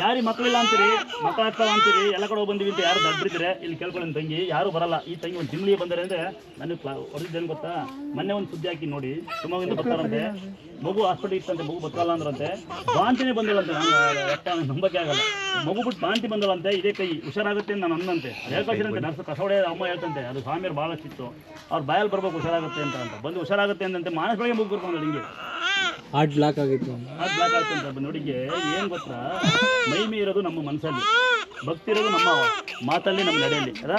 ಯಾರಿಗೆ ಇಲ್ಲ ಅಂತೀರಿ? ಮಕ್ಕಳ ಆಗ್ತಾವ ಅಂತೀರಿ? ಎಲ್ಲ ಕಡೆ ಹೋಗ್ ಬಂದಿವಿ ಅಂತ ಯಾರು ದಡ್ರಿದ್ರೆ? ಇಲ್ಲಿ ಕೇಳ್ಕೊಳ್ಳಿ ತಂಗಿ. ಯಾರು ಬರಲ್ಲ. ಈ ತಂಗಿ ಒಂದು ತಿಂಗಳಿಗೆ ಬಂದರೆ ಅಂದ್ರೆ ನನಗೆ ಕ್ಲಾ ಹೊಡೆದಿದ್ದೇನು ಗೊತ್ತಾ? ಮೊನ್ನೆ ಒಂದು ಸುದ್ದಿ ಹಾಕಿ ನೋಡಿ. ಶಿವಮೊಗ್ಗದಿಂದ ಬರ್ತಾರಂತೆ. ಮಗು ಹಾಸ್ಪಿಟಲ್ ಇತ್ತಂತೆ ಮಗು ಬತ್ತಲ್ಲ ಅಂದ್ರಂತೆ. ಬಾಂತಿನೇ ಬಂದಿಲ್ಲಂತೆ. ನಾನು ನಂಬಕ್ಕೆ ಆಗಲ್ಲ. ಮಗು ಬಿಟ್ಟು ಬಾಂತಿ ಬಂದಳಂತೆ ಇದೇ ಕೈ ಹುಷಾರಾಗುತ್ತೆ ಅಂತ ನಾನು ಅಂದಂತೆ ಹೇಳ್ಕೊಳ್ತೀರಂತೆ ನರ್ಸ್ ಕಸವಡೆ ಅಮ್ಮ ಹೇಳ್ತಂತೆ. ಅದು ಸ್ವಾಮಿಯರು ಬಹಳ ಇತ್ತು ಅವ್ರ ಬಾಯಲ್ಲಿ ಬರ್ಬೇಕು ಹುಷಾರಾಗುತ್ತೆ ಅಂತ. ಅಂತ ಬಂದು ಹುಷಾರಾಗುತ್ತೆ ಅಂತಂತೆ ಮಾನಸ ಬೆಳಗ್ಗೆ ಮಗು ಬರ್ಕೊಂಡು ಹಿಂಗೆ. ಹಾರ್ಟ್ ಬ್ಲಾಕ್ ಆಗಿತ್ತು. ಬ್ಲಾಕ್ ಆಯ್ತು ಅಂತ ನೋಡಿಗೆ ಏನು ಗೊತ್ತಾ? ಮೈಮೆ ಇರೋದು ನಮ್ಮ ಮನಸ್ಸಲ್ಲಿ ಭಕ್ತಿ ಇರೋದು ನಮ್ಮ ಮಾತಲ್ಲಿ ನಮ್ಮ ನಡೆಯಲ್ಲಿ ಅದ?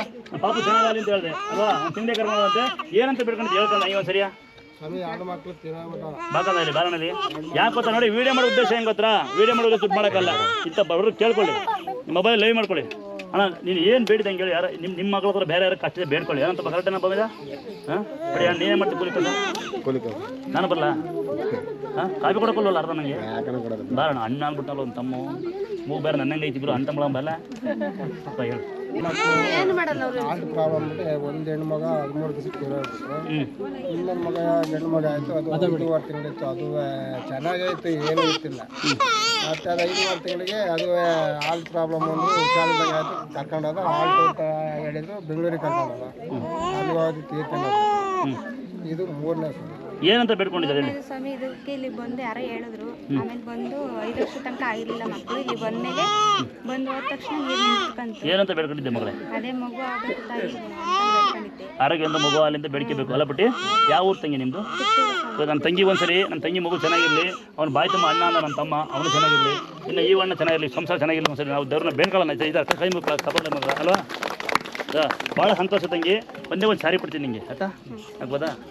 ಪಾಪು ಚೆನ್ನಾಗಲಿ ಅಂತ ಹೇಳಿದೆ. ಅಲ್ವಾ? ಅವ್ನು ಕರ್ಮ ಅಂತ? ಏನಂತ ಬಿಡ್ಕೊಂಡು ಹೇಳ್ತಾನ ಇವ ಸರಿಯಾ ಸ್ವಾಮಿ ಬಾರಣಲ್ಲಿ ಯಾಕೆ ಗೊತ್ತಾ ನೋಡಿ ವಿಡಿಯೋ ಮಾಡೋ ಉದ್ದೇಶ ಹೆಂಗೆ ಗೊತ್ತಾ? ವಿಡಿಯೋ ಮಾಡೋ ಉದ್ದೇಶ ದುಡ್ಡು ಮಾಡೋಕ್ಕಲ್ಲ. ಇತ್ತ ಬರೋರು ಕೇಳ್ಕೊಳ್ಳಿ. ಮೊಬೈಲ್ ಲೈವ್ ಮಾಡ್ಕೊಳ್ಳಿ. ಅಣ್ಣ ನೀನು ಏನು ಬೇಡಿದಂಗೆ ಹೇಳಿ ಯಾರು ನಿಮ್ಮ ನಿಮ್ಮ ಮಗಳ ಹತ್ರ ಬೇರೆ ಯಾರು ಕಷ್ಟ ಬೇಡ್ಕೊಳ್ಳಿ. ಏನಂತ ಕರೆಕ್ಟೇನ ಬಂದಿದ ಹಾಂ? ಬರೀ ನೀನೇ ಮಾಡ್ತೀವಿ ಕೂಲಿ ನಾನು ಬರಲ್ಲ ಹಾಂ? ಕಾಫಿ ಕೊಡೋಕ್ಕಲ್ವಲ್ಲ ಅರ್ಧ ನನಗೆ ಬಾರಣ ಅಣ್ಣ ಅಂದ್ಬಿಟ್ಟಲ್ಲ ಒಂದು ತಮ್ಮ. ಮೂಗು ಬೇರೆ ನನ್ನ ಐತಿ ಇಬ್ರು ಅಂತ ಮಳ ಬಲ್ಲ ಹೇಳು. ಹಾರ್ಟ್ ಪ್ರಾಬ್ಲಮ್ ಒಂದು ಹೆಣ್ಣು ಮಗ ಹದಿಮೂರು ದಿವಸಕ್ಕೆ ಹ್ಞೂ ಇನ್ನೊಂದು ಮಗ ಗಂಡು ಮಗ ಆಯಿತು ಅದು ಒಂದೂವರೆ ತಿಂಗಳಿತ್ತು ಅದು ಚೆನ್ನಾಗೈತು ಏನೂ ಇತ್ತಿಲ್ಲ ಮತ್ತೆ ಅದು ಐದುವರೆ ತಿಂಗಳಿಗೆ ಅದು ಹಾರ್ಟ್ ಪ್ರಾಬ್ಲಮ್ ಒಂದು ಹುಷಾರಿದ್ದಾಗ ಆಯಿತು ಕರ್ಕೊಂಡೋದ ಹಾಲ್ಟ್ ಅಂತ ಹೇಳಿದ್ರು ಬೆಂಗಳೂರಿಗೆ ಕರ್ಕೊಂಡೋದ. ಅಲ್ಲಿ ಹೋಗಿ ತೀರ್ಕೊಂಡೋದು. ಹ್ಞೂ ಇದು ಮೂರನೇ ಸಲ. ಏನಂತ ಬೇಡ್ಕೊಂಡಿದ್ದಾರೆ ಹೇಳಿ? ಸ್ವಾಮಿ ಇದಕ್ಕೆ ಇಲ್ಲಿ ಬಂದು ಯಾರೋ ಹೇಳಿದ್ರು. ಆಮೇಲೆ ಬಂದು ಐದು ವರ್ಷ ತನಕ ಆಗಿರ್ಲಿಲ್ಲ ಮಕ್ಕಳು. ಇಲ್ಲಿ ಬಂದ್ಮೇಲೆ ಬಂದು ಹೋದ ತಕ್ಷಣ ನೀರು ನಿಂತ್ಕಂತು ಏನಂತ ಬೇಡ್ಕೊಂಡಿದ್ದೆ ಮಗಳೇ? ಅದೇ ಮಗು ಆರೋಗ್ಯದ ತಾಯಿ ಅಂತ ಬೇಡ್ಕೊಂಡಿದ್ದೆ. ಆರೋಗ್ಯದಿಂದ ಮಗು ಅಲ್ಲಿಂದ ಬೇಡಿಕೆ ಬೇಕು ಅಲ್ಲ ಬಿಟ್ಟು ಯಾವ ಊರು ತಂಗಿ ನಿಮ್ಮದು ನನ್ನ ತಂಗಿ ಒಂದ್ಸರಿ ನನ್ನ ತಂಗಿ ಮಗು ಚೆನ್ನಾಗಿರಲಿ ಅವ್ನ ಬಾಯಿ ತಮ್ಮ ಅಣ್ಣ ಅಂದ ನನ್ನ ತಮ್ಮ ಅವನು ಚೆನ್ನಾಗಿರಲಿ. ಇನ್ನು ಈ ಅಣ್ಣ ಚೆನ್ನಾಗಿರಲಿ ಸಂಸಾರ ಚೆನ್ನಾಗಿರಲಿ ಒಂದ್ಸರಿ ನಾವು ದೇವ್ರನ್ನ ಬೇಡ್ಕೊಳ್ಳೋಣ ಇದು ಕೈ ಮುಕ್ಕ ಸಪೋರ್ಟ್ ಅಲ್ವಾ? ಭಾಳ ಸಂತೋಷ ತಂಗಿ. ಒಂದೇ ಒಂದು ಸಾರಿ ಕೊಡ್ತೀನಿ ನಿಂಗೆ ಆಯ್ತಾ? ಆಗ್ಬೋದಾ?